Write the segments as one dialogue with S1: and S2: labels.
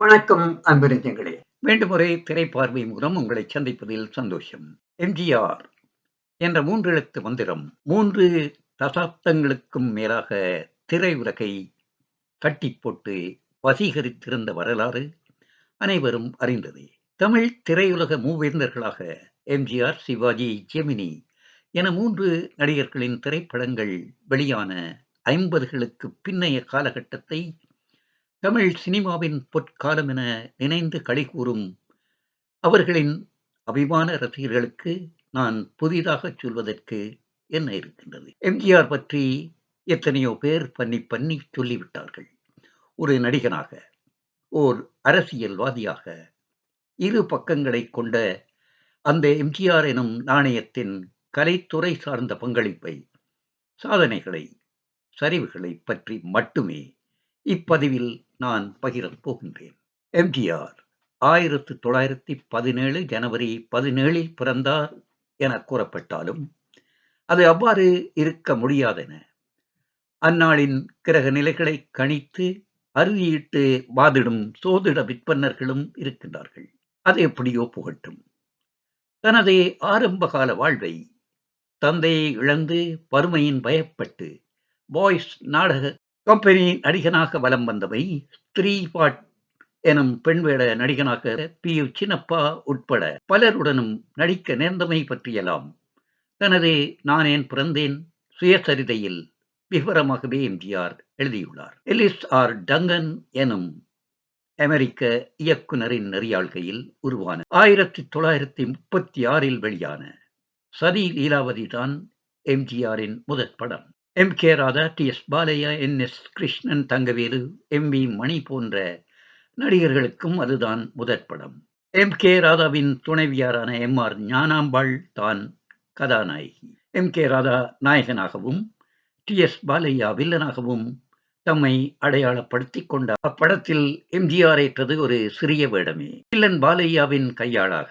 S1: வணக்கம் அன்புநெஞ்சங்களே மீண்டும் ஒரே திரைப்பார்வை மூலம் உங்களை சந்திப்பதில் சந்தோஷம். எம்ஜிஆர் என்ற மூன்று எழுத்து மந்திரம் மூன்று தசாப்தங்களுக்கும் மேலாக திரையுலகை கட்டி போட்டு வசீகரித்திருந்த வரலாறு அனைவரும் அறிந்தது. தமிழ் திரையுலக மூவேந்தர்களாக எம்ஜிஆர் சிவாஜி ஜெமினி என மூன்று நடிகர்களின் திரைப்படங்கள் வெளியான ஐம்பதுகளுக்கு பின்னைய காலகட்டத்தை தமிழ் சினிமாவின் பொற்காலம் என நினைந்து களிகூறும் அவர்களின் அபிமான ரசிகர்களுக்கு நான் புதிதாக சொல்வதற்கு என்ன இருக்கின்றது? எம்ஜிஆர் பற்றி எத்தனையோ பேர் பண்ணி பண்ணி சொல்லிவிட்டார்கள். ஒரு நடிகனாக ஓர் அரசியல்வாதியாக இரு பக்கங்களை கொண்ட அந்த எம்ஜிஆர் எனும் நாணயத்தின் கலைத்துறை சார்ந்த பங்களிப்பை சாதனைகளை சரிவுகளை பற்றி மட்டுமே இப்பதிவில் நான் பகிரப் போகின்றேன். எம்ஜிஆர் ஆயிரத்து தொள்ளாயிரத்தி பதினேழு ஜனவரி பதினேழில் பிறந்தார் என கூறப்பட்டாலும் அது அவ்வாறு இருக்க முடியாதென அந்நாளின் கிரக நிலைகளை கணித்து அறுதியிட்டு வாதிடும் சோதிட விற்பன்னர்களும் இருக்கின்றார்கள். அது எப்படியோ புகட்டும். தனது ஆரம்பகால வாழ்வை தந்தையை இழந்து வறுமையின் பயப்பட்டு பாய்ஸ் நாடக கம்பெனி நடிகனாக வலம் வந்தவை ஸ்திரீ பாட் எனும் பெண் வேட நடிகனாக பி. யு. சின்னப்பா உட்பட பலருடனும் நடிக்க நேர்ந்தமை பற்றியெல்லாம் தனது நானேன் பிறந்தேன் சுயசரிதையில் விவரமாகவே எம்ஜிஆர் எழுதியுள்ளார். எலிஸ் ஆர் டங்கன் எனும் அமெரிக்க இயக்குனரின் நெறியாழ்கையில் உருவான ஆயிரத்தி தொள்ளாயிரத்தி முப்பத்தி ஆறில் வெளியான சதி லீலாவதி தான் எம்ஜிஆரின் முதற் படம். M. K. Radha T S Balaiah N. S. Krishnan Thangavelu M. V. Mani போன்ற நடிகர்களுக்கும் அதுதான் முதற் படம். எம். கே. ராதாவின் துணைவியாரான எம். ஆர். ஞானாம்பாள் தான் கதாநாயகி. எம். கே. ராதா நாயகனாகவும் டி. எஸ். பாலையா வில்லனாகவும் தம்மை அடையாளப்படுத்திக் கொண்ட அப்படத்தில் எம்ஜிஆர் ஏற்றது ஒரு சிறிய வேடமே. வில்லன் பாலையாவின் கையாளாக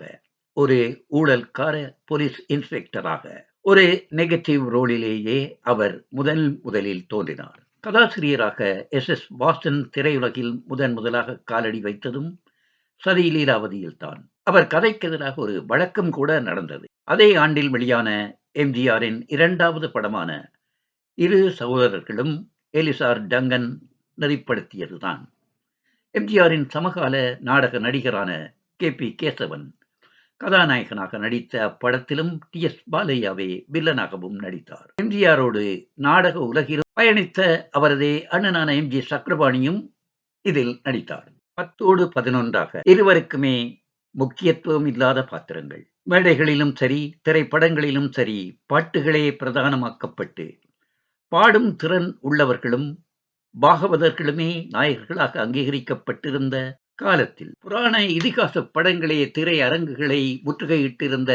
S1: ஒரு ஊழல்கார போலீஸ் இன்ஸ்பெக்டராக ஒரு நெகட்டிவ் ரோலிலேயே அவர் முதல் முதலில் தோன்றினார். கதாசிரியராக எஸ். எஸ். பாஸ்டன் திரையுலகில் முதன் முதலாக காலடி வைத்ததும் சதி லீலாவதியில் தான் அவர் கதைக்கு எதிராக ஒரு வழக்கம் கூட நடந்தது. அதே ஆண்டில் வெளியான எம்ஜிஆரின் இரண்டாவது படமான இரு சகோதரர்களும் எலிசார் டங்கன் நெறிப்படுத்தியதுதான். எம்ஜிஆரின் சமகால நாடக நடிகரான கே. பி. கேசவன் கதாநாயகனாக நடித்த அப்படத்திலும் டி. எஸ். பாலையாவே வில்லனாகவும் நடித்தார். எம்ஜிஆரோடு நாடக உலகில் பயணித்த அவரது அண்ணனான எம். ஜி. சக்கரபாணியும் இதில் நடித்தார். பத்தோடு பதினொன்றாக இருவருக்குமே முக்கியத்துவம் இல்லாத பாத்திரங்கள். மேடைகளிலும் சரி திரைப்படங்களிலும் சரி பாட்டுகளே பிரதானமாக்கப்பட்டு பாடும் திறன் உள்ளவர்களும் பாகவதர்களுமே நாயகர்களாக அங்கீகரிக்கப்பட்டிருந்த காலத்தில் புராண இதிகாச படங்களே திரையரங்குகளை முற்றுகையிட்டிருந்த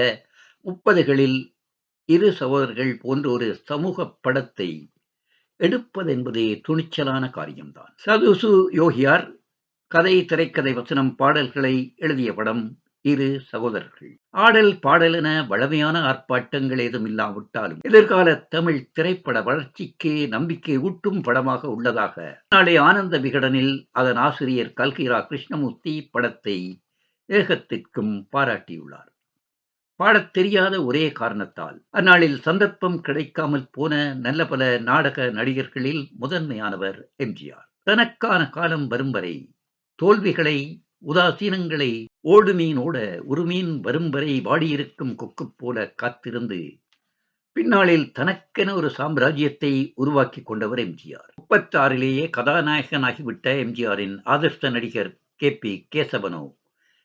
S1: முப்பதுகளில் இரு சகோதரர்கள் போன்ற ஒரு சமூக படத்தை எடுப்பதென்பதே துணிச்சலான காரியம்தான். சதுசு யோகியார் கதை திரைக்கதை வசனம் பாடல்களை எழுதிய படம் இரு சகோதரர்கள். ஆடல் பாடலென வளமையான ஆர்ப்பாட்டங்கள் ஏதும் இல்லாவிட்டாலும் எதிர்கால தமிழ் திரைப்பட வளர்ச்சிக்கு நம்பிக்கை ஊட்டும் படமாக உள்ளதாக நாளை ஆனந்த விகடனில் அதன் ஆசிரியர் கல்கிரா கிருஷ்ணமூர்த்தி படத்தை ஏகத்திற்கும் பாராட்டியுள்ளார். பாடத் தெரியாத ஒரே காரணத்தால் அந்நாளில் சந்தர்ப்பம் கிடைக்காமல் போன நல்ல பல நாடக நடிகர்களில் முதன்மையானவர் எம்ஜிஆர் தனக்கான காலம் வரும் வரை தோல்விகளை உதாசீனங்களை ஓடு மீன் ஓட ஒரு மீன் வரும் வரை வாடியிருக்கும் கொக்கு போல காத்திருந்து பின்னாளில் தனக்கென ஒரு சாம்ராஜ்யத்தை உருவாக்கி கொண்டவர் எம்ஜிஆர். முப்பத்தாறிலேயே கதாநாயகனாகிவிட்ட எம்ஜிஆரின் ஆதர்ஷ்ட நடிகர் கே பி கேசவனோ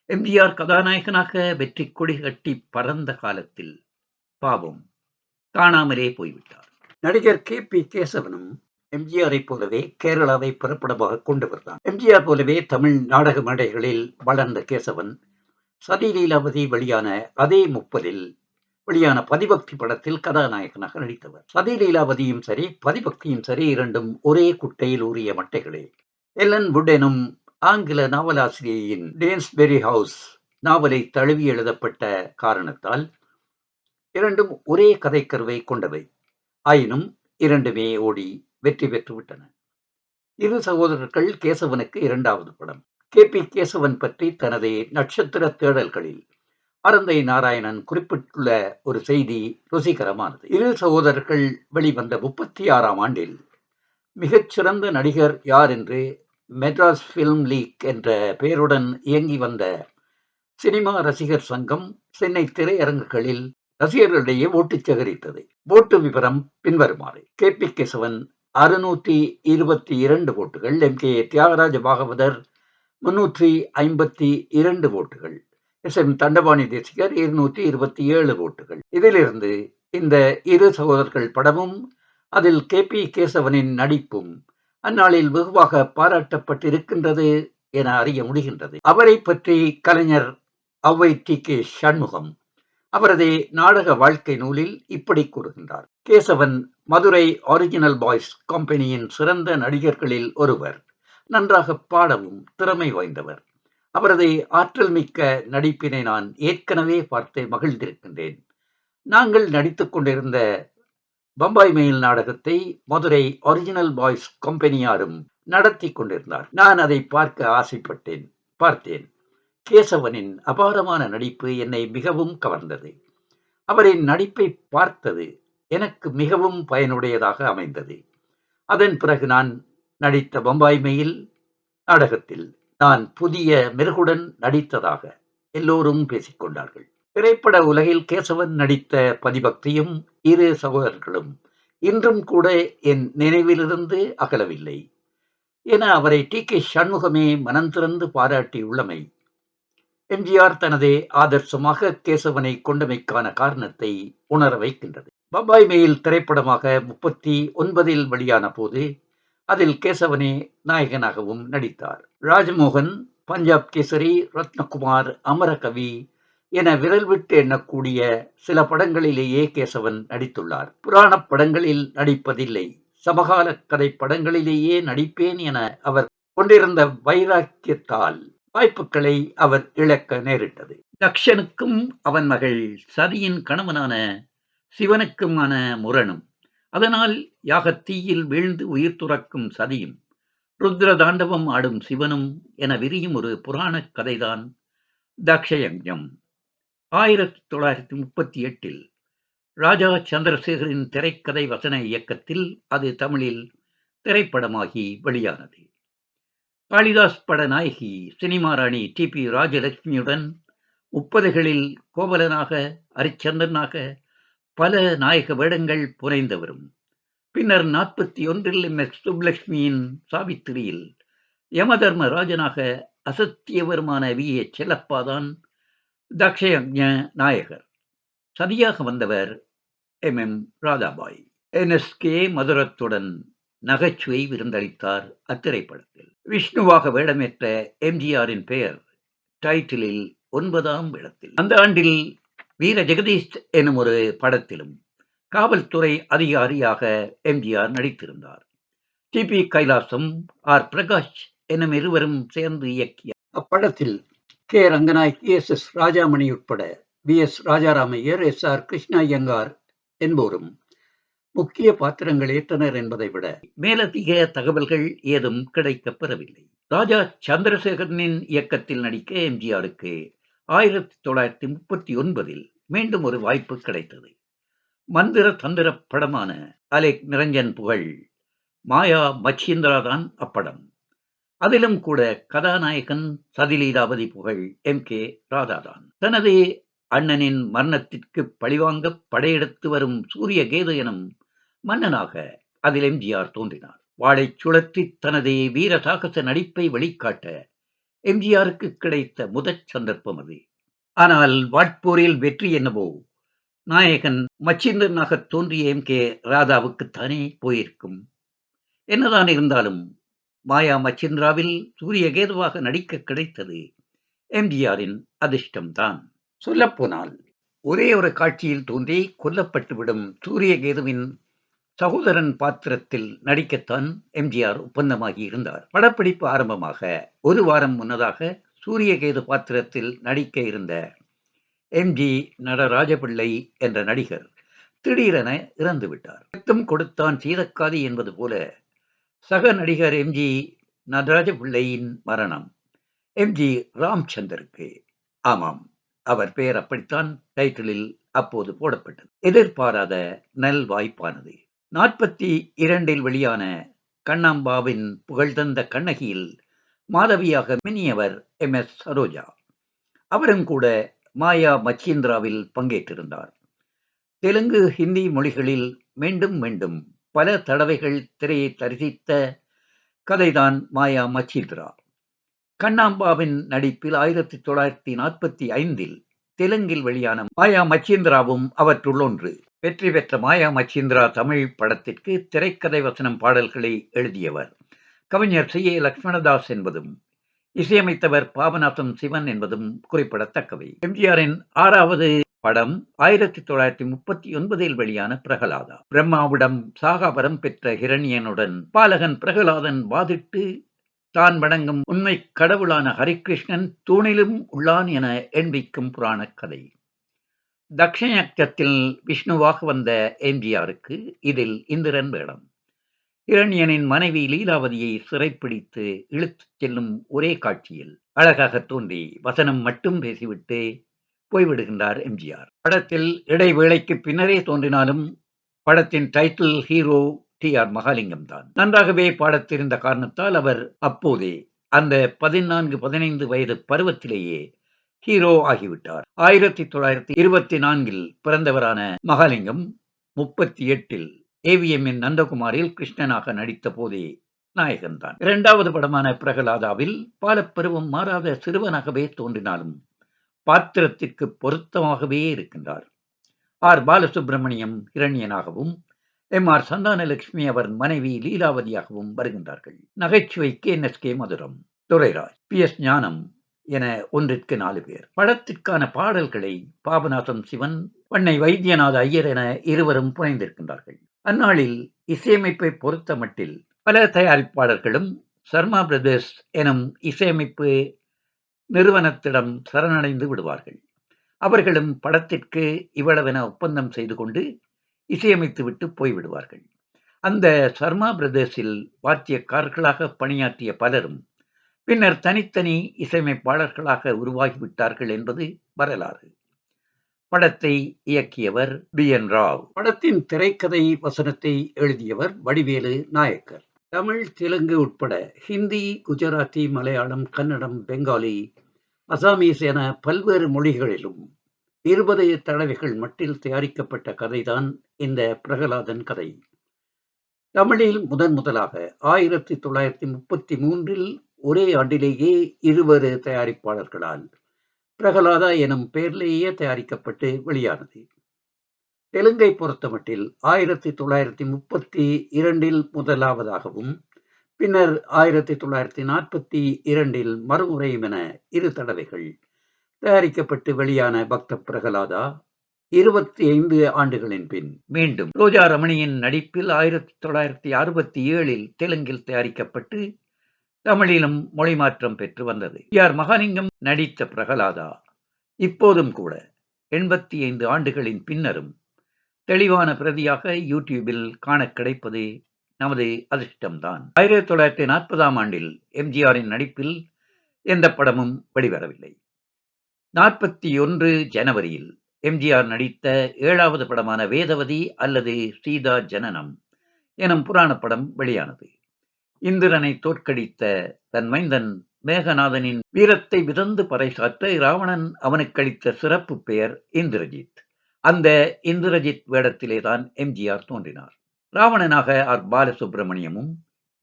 S1: எம்ஜிஆர் கதாநாயகனாக வெற்றி கொடி கட்டி பறந்த காலத்தில் பாவம் காணாமலே போய்விட்டார். நடிகர் கே பி கேசவனும் எம்ஜிஆரை போலவே கேரளாவை புறப்படமாக கொண்டு தான் எம்ஜிஆர் போலவே தமிழ் நாடக மேடைகளில் வளர்ந்த கேசவன் சதி லீலாவதி வெளியான அதே முப்பதில் வெளியான பதிபக்தி படத்தில் கதாநாயகனாக நடித்தவர். சதி லீலாவதியும் சரி பதிபக்தியும் சரி இரண்டும் ஒரே குட்டையில் ஊறிய மட்டைகளே. எல்லன் வுட் எனும் ஆங்கில நாவலாசிரியையின் டேன்ஸ்பெரி ஹவுஸ் நாவலை தழுவி எழுதப்பட்ட காரணத்தால் இரண்டும் ஒரே கதைக்கருவை கொண்டவை. ஆயினும் இரண்டுமே ஓடி வெற்றி பெற்றுவிட்டன இரு சகோதரர்கள் கேசவனுக்கு இரண்டாவது படம். கே. பி. கேசவன் பற்றி தனது நட்சத்திர தேடல்களில் அருந்தை நாராயணன் குறிப்பிட்டுள்ள ஒரு செய்தி ருசிகரமானது. இரு சகோதரர்கள் வெளிவந்த முப்பத்தி ஆறாம் ஆண்டில் மிகச்சிறந்த நடிகர் யார் என்று மெட்ராஸ் ஃபிலிம் லீக் என்ற பெயருடன் இயங்கி வந்த சினிமா ரசிகர் சங்கம் சென்னை திரையரங்குகளில் ரசிகர்களிடையே ஓட்டு சேகரித்தது. ஓட்டு விவரம் பின்வருமாறு. கே. பி. கேசவன் அறுநூற்றி இருபத்தி இரண்டு ஓட்டுகள். எம். கே. தியாகராஜ பாகவதர் முன்னூற்றி ஐம்பத்தி இரண்டு ஓட்டுகள். எஸ். எம். தண்டபாணி தேசிகர் இருநூற்றி இருபத்தி ஏழு ஓட்டுகள். இதிலிருந்து இந்த இரு சகோதரர்கள் படமும் அதில் கே. பி. கேசவனின் நடிப்பும் அந்நாளில் வெகுவாக பாராட்டப்பட்டிருக்கின்றது என அறிய முடிகின்றது. அவரை பற்றி கலைஞர் ஔவை டி. கே. சண்முகம் அவரது நாடக வாழ்க்கை நூலில் இப்படி கூறுகின்றார். கேசவன் மதுரை ஒரிஜினல் பாய்ஸ் கம்பெனியின் சிறந்த நடிகர்களில் ஒருவர். நன்றாக பாடவும் திறமை வாய்ந்தவர். அவரது ஆற்றல் மிக்க நடிப்பினை நான் ஏற்கனவே பார்த்து மகிழ்ந்திருக்கின்றேன். நாங்கள் நடித்துக் கொண்டிருந்த பம்பாய் மெயில் நாடகத்தை மதுரை ஒரிஜினல் பாய்ஸ் கம்பெனியாரும் நடத்தி கொண்டிருந்தார். நான் அதை பார்க்க ஆசைப்பட்டேன் பார்த்தேன். கேசவனின் அபாரமான நடிப்பு என்னை மிகவும் கவர்ந்தது. அவரின் நடிப்பை பார்த்தது எனக்கு மிகவும் பயனுடையதாக அமைந்தது. அதன் பிறகு நான் நடித்த பம்பாய் மெயில் நாடகத்தில் நான் புதிய மெருகுடன் நடித்ததாக எல்லோரும் பேசிக்கொண்டார்கள் திரைப்பட உலகில் கேசவன் நடித்த பதிபக்தியும் இரு சகோதரர்களும் இன்றும் கூட என் நினைவிலிருந்து அகலவில்லை. என அவரை டி. கே. சண்முகமே மனம் திறந்து பாராட்டியுள்ளமை எம்ஜிஆர் தனது ஆதர்சமாக கேசவனை கொண்டமைக்கான காரணத்தை உணர வைக்கின்றது. பம்பாய் மெயில் திரைப்படமாக முப்பத்தி ஒன்பதில் வெளியான போது அதில் கேசவனே நாயகனாகவும் நடித்தார். ராஜமோகன் பஞ்சாப் கேசரி ரத்னகுமார் அமரகவி என விரல் விட்டு எண்ணக்கூடிய சில படங்களிலேயே கேசவன் நடித்துள்ளார். புராண படங்களில் நடிப்பதில்லை. சமகால கதை படங்களிலேயே நடிப்பேன் என அவர் கொண்டிருந்த வைராக்கியத்தால் வாய்ப்புகளை அவர் இழக்க நேரிட்டது. தக்ஷனுக்கும் அவன் மகள் சதியின் கணவனான சிவனுக்குமான முரணும். அதனால் யாகத்தீயில் வீழ்ந்து உயிர் துறக்கும் சதியும் ருத்ர தாண்டவம் ஆடும் சிவனும் என விரியும் ஒரு புராணக் கதைதான் தக்ஷயஞ்ஞம் ஆயிரத்தி தொள்ளாயிரத்தி முப்பத்தி எட்டில் ராஜா சந்திரசேகரின் திரைக்கதை வசன இயக்கத்தில் அது தமிழில் திரைப்படமாகி வெளியானது. காளிதாஸ் பட நாயகி சினிமா ராணி டி பி ராஜலட்சுமியுடன் முப்பதுகளில் கோவலனாக அரிச்சந்திரனாக பல நாயக வேடங்கள் புனைந்தவரும் பின்னர் நாற்பத்தி ஒன்றில் எம் எஸ் சுப்லட்சுமியின் சாவித்திரியில் யமதர்மராஜனாக அசத்தியவருமான வி. ஏ. செல்லப்பாதான் தக்ஷயஜ நாயகர். சதியாக வந்தவர் எம். எம். ராதாபாய். என்எஸ்கே மதுரத்துடன் நகைச்சுவை விருந்தளித்தார் அத்திரைப்படத்தில். விஷ்ணுவாக வேடமேற்ற எம்ஜிஆரின் பெயர் டைட்டிலில் ஒன்பதாம் இடத்தில் அந்த ஆண்டில் வீர ஜெகதீஷ் எனும் ஒரு படத்திலும் காவல்துறை அதிகாரியாக எம்ஜிஆர் நடித்திருந்தார். T. P. Kailasam R. Prakash எனும் இருவரும் சேர்ந்து இயக்கிய அப்படத்தில் K. Ranganayak S. S. Rajamani உட்பட V. S. Rajaramaiyer S. R. Krishna Iyengar என்போரும் முக்கிய பாத்திரங்கள் ஏற்றனர் என்பதை விட மேலதிக தகவல்கள் ஏதும் கிடைக்கப் பெறவில்லை. ராஜா சந்திரசேகரனின் இயக்கத்தில் நடிக்க எம்ஜிஆருக்கு ஆயிரத்தி தொள்ளாயிரத்தி முப்பத்தி ஒன்பதில் மீண்டும் ஒரு வாய்ப்பு கிடைத்தது. மந்திர தந்திர படமான அலெக் நிரஞ்சன் புகழ் மாயா மச்சீந்திரா தான் அப்படம். அதிலும் கூட கதாநாயகன் சதிலீலாவதி புகழ் எம். கே. ராதாதான். தனது அண்ணனின் மரணத்திற்கு பழிவாங்க படையெடுத்து வரும் சூரிய கேது எனும் மன்னனாக அதில் எம்ஜிஆர் தோன்றினார். வாழைச் சுழற்றி தனது வீர சாகச நடிப்பை வெளிக்காட்ட எம்ஜிஆருக்கு கிடைத்த முதற் சந்தர்ப்பம் அது. ஆனால் வாட்போரில் வெற்றி என்னவோ? நாயகன் மச்சிந்தனாக தோன்றிய எம். கே. ராதாவுக்குத்தானே போயிருக்கும். என்னதான் இருந்தாலும் மாயா மச்சிந்திராவில் சூரிய கேதுவாக நடிக்க கிடைத்தது எம்ஜிஆரின் அதிர்ஷ்டம்தான். சொல்லப்போனால் ஒரே ஒரு காட்சியில் தோன்றி கொல்லப்பட்டுவிடும் சூரியகேதுவின் சகோதரன் பாத்திரத்தில் நடிக்கத்தான் எம்ஜிஆர் ஒப்பந்தமாகி இருந்தார். படப்பிடிப்பு ஆரம்பமாக ஒரு வாரம் முன்னதாக சூரியகேது பாத்திரத்தில் நடிக்க இருந்த எம்ஜி நடராஜபிள்ளை என்ற நடிகர் திடீரென இறந்து விட்டார். ரத்தம் கொடுத்தான் சீதக்காதி என்பது போல சக நடிகர் எம்ஜி நடராஜபிள்ளையின் மரணம் எம்ஜி ராம்சந்தருக்கு ஆமாம் அவர் பெயர் அப்படித்தான் டைட்டிலில் அப்போது போடப்பட்டது. எதிர்பாராத நல் வாய்ப்பானது நாற்பத்தி இரண்டில் வெளியான கண்ணாம்பாவின் புகழ்தந்த கண்ணகியில் மாதவியாக மினியவர் எம். எஸ். சரோஜா. அவரும் கூட மாயா மச்சீந்திராவில் பங்கேற்றிருந்தார். தெலுங்கு ஹிந்தி மொழிகளில் மீண்டும் மீண்டும் பல தடவைகள் திரையை தரிசித்த கதைதான் மாயா மச்சீந்திரா கண்ணாம்பாவின் நடிப்பில் ஆயிரத்தி தொள்ளாயிரத்தி நாற்பத்தி ஐந்தில் தெலுங்கில் வெளியான மாயா மச்சீந்திராவும் அவற்றுள் ஒன்று. வெற்றி பெற்ற மாயா மச்சீந்திரா தமிழ் படத்திற்கு திரைக்கதை வசனம் பாடல்களை எழுதியவர். கவிஞர் சி. ஏ. லக்ஷ்மணதாஸ் என்பதும் இசையமைத்தவர் பாபநாசம் சிவன் என்பதும் குறிப்பிடத்தக்கவை. எம்ஜிஆரின் ஆறாவது படம் ஆயிரத்தி தொள்ளாயிரத்தி முப்பத்தி ஒன்பதில் வெளியான பிரகலாதா. பிரம்மாவிடம் சாகாபரம் பெற்ற ஹிரண்யனுடன் பாலகன் பிரகலாதன் வாதிட்டு தான் வணங்கும் உண்மை கடவுளான ஹரிகிருஷ்ணன் தூணிலும் உள்ளான் என எண்பிக்கும் புராணக் கதை தக்ஷயக்தத்தில் விஷ்ணுவாக வந்த எம்ஜிஆருக்கு இதில் இந்திரன் வேடம். இரண்யனின் மனைவி லீலாவதியை சிறைப்பிடித்து இழுத்துச் செல்லும் ஒரே காட்சியில் அழகாக தோன்றி வசனம் மட்டும் பேசிவிட்டு போய்விடுகின்றார் எம்ஜிஆர். படத்தில் இடைவேளைக்கு பின்னரே தோன்றினாலும் படத்தின் title hero T R Mahalingam தான். நன்றாகவே பாடத்திருந்த காரணத்தால் அவர் அப்போதே அந்த பதினான்கு பதினைந்து வயது பருவத்திலேயே ஹீரோ ஆகிவிட்டார். ஆயிரத்தி தொள்ளாயிரத்தி இருபத்தி நான்கில் பிறந்தவரான மகாலிங்கம் முப்பத்தி எட்டில் ஏவிஎம்மின் நந்தகுமாரில் கிருஷ்ணனாக நடித்த போதே நாயகன்தான். இரண்டாவது படமான பிரகலாதாவில் பாலப்பருவம் மாறாத சிறுவனாகவே தோன்றினாலும் பாத்திரத்திற்கு பொருத்தமாகவே இருக்கின்றார். ஆர். பாலசுப்பிரமணியம் இரணியனாகவும் எம். ஆர். சந்தானலட்சுமி அவர் மனைவி லீலாவதியாகவும் வருகின்றார்கள். நகைச்சுவைக்கு N. S. K. Madhuram Durairaj P. S. Gnanam என ஒன்றிற்கு நாலு பேர். படத்திற்கான பாடல்களை பாபநாசம் சிவன் பண்ணை வைத்தியநாத ஐயர் என இருவரும் புனைந்திருக்கின்றார்கள். அந்நாளில் இசையமைப்பை பொறுத்த மட்டில் பல தயாரிப்பாளர்களும் சர்மா பிரதர்ஸ் எனும் இசையமைப்பு நிறுவனத்திடம் சரணடைந்து விடுவார்கள். அவர்களும் படத்திற்கு இவ்வளவென ஒப்பந்தம் செய்து கொண்டு இசையமைத்துவிட்டு போய்விடுவார்கள். அந்த சர்மா பிரதர்ஸில் வாத்தியக்காரர்களாக பணியாற்றிய பலரும் பின்னர் தனித்தனி இசையமைப்பாளர்களாக உருவாகிவிட்டார்கள் என்பது வரலாறு. படத்தை இயக்கியவர் பி என். ராவ். படத்தின் திரைக்கதை வசனத்தை எழுதியவர் வடிவேலு நாயக்கர். தமிழ் தெலுங்கு உட்பட ஹிந்தி குஜராத்தி மலையாளம் கன்னடம் பெங்காலி அசாமீஸ் என பல்வேறு மொழிகளிலும் இருபது தடவைகள் மட்டில் தயாரிக்கப்பட்ட கதைதான் இந்த பிரகலாதன் கதை. தமிழில் முதன் முதலாக ஆயிரத்தி தொள்ளாயிரத்தி முப்பத்தி மூன்றில் ஒரே ஆண்டிலேயே இருவரு தயாரிப்பாளர்களால் பிரகலாதா எனும் பெயரிலேயே தயாரிக்கப்பட்டு வெளியானது. தெலுங்கை பொறுத்தமட்டில் ஆயிரத்தி தொள்ளாயிரத்தி முப்பத்தி இரண்டில் முதலாவதாகவும் பின்னர் ஆயிரத்தி தொள்ளாயிரத்தி நாற்பத்தி இரண்டில் மறுமுறையும் என இரு தடவைகள் தயாரிக்கப்பட்டு வெளியான பக்த பிரகலாதா இருபத்தி ஐந்து ஆண்டுகளின் பின் மீண்டும் ரோஜா ரமணியின் நடிப்பில் ஆயிரத்தி தொள்ளாயிரத்தி அறுபத்தி ஏழில் தெலுங்கில் தயாரிக்கப்பட்டு தமிழிலும் மொழிமாற்றம் பெற்று வந்தது. ஆர். மகாலிங்கம் நடித்த பிரகலாதா இப்போதும் கூட எண்பத்தி ஐந்து ஆண்டுகளின் பின்னரும் தெளிவான பிரதியாக யூடியூபில் காண கிடைப்பது நமது அதிர்ஷ்டம்தான். ஆயிரத்தி தொள்ளாயிரத்தி நாற்பதாம் ஆண்டில் எம்ஜிஆரின் நடிப்பில் எந்த படமும் வெளிவரவில்லை. நாற்பத்தி ஒன்று ஜனவரியில் எம்ஜிஆர் நடித்த ஏழாவது படமான வேதவதி அல்லது சீதா ஜனனம் எனும் புராண படம் வெளியானது. இந்திரனை தோற்கடித்த தன் மைந்தன் மேகநாதனின் வீரத்தை விதந்து பறைசாற்ற ராவணன் அவனுக்களித்த சிறப்பு பெயர் இந்திரஜித். அந்த இந்திரஜித் வேடத்திலேதான் எம்ஜிஆர் தோன்றினார். ராவணனாக ஆர். பாலசுப்பிரமணியமும்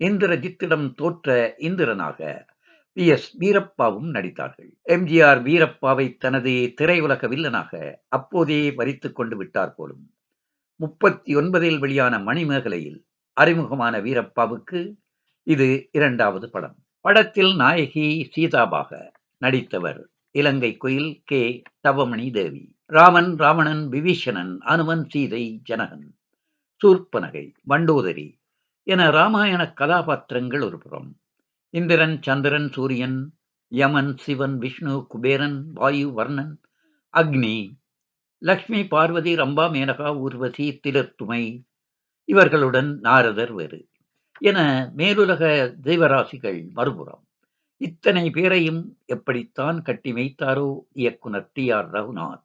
S1: இந்திரஜித்திடம் தோற்ற இந்திரனாக பி. எஸ். வீரப்பாவும் நடித்தார்கள். எம்ஜிஆர் வீரப்பாவை தனது திரையுலக வில்லனாக அப்போதே வரித்து கொண்டு விட்டார் போலும். முப்பத்தி ஒன்பதில் வெளியான மணிமேகலையில் அறிமுகமான வீரப்பாவுக்கு இது இரண்டாவது படம். படத்தில் நாயகி சீதாபாக நடித்தவர் இலங்கை குயில் கே. தவமணி தேவி ராமன் ராவணன் விபீஷணன் அனுமன் சீதை ஜனகன் சூர்ப்பனகை வண்டோதரி என ராமாயண கதாபாத்திரங்கள் ஒரு புறம் இந்திரன் சந்திரன் சூரியன் யமன் சிவன் விஷ்ணு குபேரன் வாயு வர்ணன் அக்னி லக்ஷ்மி பார்வதி ரம்பா மேனகா ஊர்வசி திலத்துமை இவர்களுடன் நாரதர் வேறு. என மேலுலக தெய்வராசிகள் மறுபுறம் இத்தனை பேரையும் எப்படித்தான் கட்டி வைத்தாரோ? இயக்குனர் டி ஆர் ரகுநாத்.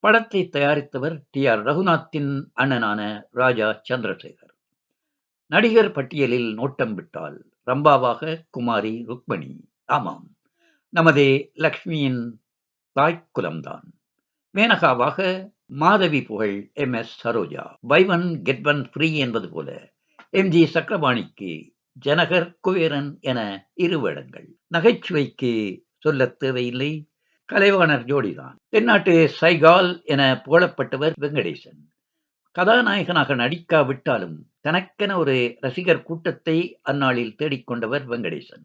S1: படத்தை தயாரித்தவர் டி ஆர் ரகுநாத்தின் அண்ணனான ராஜா சந்திரசேகர். நடிகர் பட்டியலில் நோட்டம் விட்டால் ரம்பாவாக குமாரி ருக்மணி. ஆமாம் நமதே லக்ஷ்மியின் தாய்க்குலம்தான். மேனகாவாக மாதவி புகழ் M S Saroja. Buy one get one free என்பது போல எம். ஜி. சக்கரபாணிக்கு ஜனகர் குவேரன் என இரு வேடங்கள். நகைச்சுவைக்கு சொல்லத் தேவையில்லை. கலைவாணர் ஜோடிதான். தென்னாட்டு சைகால் என புகழப்பட்டவர் வெங்கடேசன். கதாநாயகனாக நடிக்காவிட்டாலும் தனக்கென ஒரு ரசிகர் கூட்டத்தை அந்நாளில் தேடிக்கொண்டவர் வெங்கடேசன்.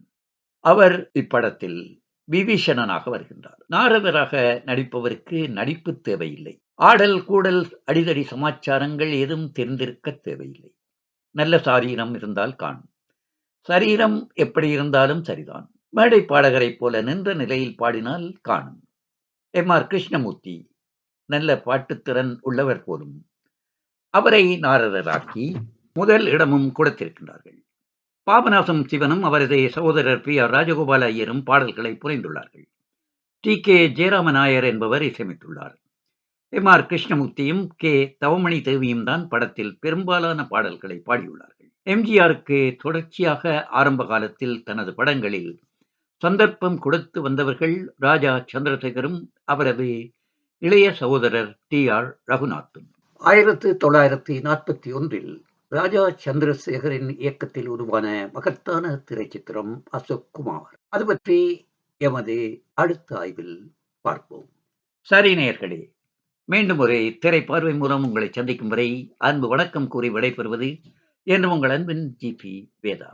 S1: அவர் இப்படத்தில் விபீஷணனாக வருகின்றார். நாரதராக நடிப்பவருக்கு நடிப்பு தேவையில்லை. ஆடல் கூடல் அடிதடி சமாச்சாரங்கள் எதுவும் தெரிந்திருக்க தேவையில்லை. நல்ல சாரீரம் இருந்தால் காணும். சரீரம் எப்படி இருந்தாலும் சரிதான். மேடை பாடகரைப் போல நின்ற நிலையில் பாடினால் காணும். எம். ஆர். கிருஷ்ணமூர்த்தி நல்ல பாட்டுத்திறன் உள்ளவர் போலும். அவரை நாரதராக்கி முதல் இடமும் கொடுத்திருக்கின்றார்கள். பாபநாசம் சிவனும் அவரது சகோதரர் பி. ஆர். ராஜகோபால ஐயரும் பாடல்களை புரிந்துள்ளார்கள் டி. கே. ஜெயராம நாயர் என்பவர் இசையமைத்துள்ளார். எம் ஆர் கிருஷ்ணமூர்த்தியும் கே. தவமணி தேவியும் தான் படத்தில் பெரும்பாலான பாடல்களை பாடியுள்ளார்கள். எம்ஜிஆருக்கு தொடர்ச்சியாக ஆரம்ப காலத்தில் தனது படங்களில் சந்தர்ப்பம் கொடுத்து வந்தவர்கள் ராஜா சந்திரசேகரும் அவரது இளைய சகோதரர் டி. ஆர். ரகுநாத்தும். ஆயிரத்து தொள்ளாயிரத்தி நாற்பத்தி ஒன்றில் ராஜா சந்திரசேகரின் இயக்கத்தில் உருவான மகத்தான திரைச்சித்திரம் அசோக் குமார். அது பற்றி எமது அடுத்த ஆய்வில் பார்ப்போம். சரி நேயர்களே மீண்டும் ஒரு திரைப்பார்வை மூலம் உங்களை சந்திக்கும் வரை அன்பு வணக்கம் கூறி விடைபெறுவது என்று உங்கள் அன்பின் ஜிபி வேதா.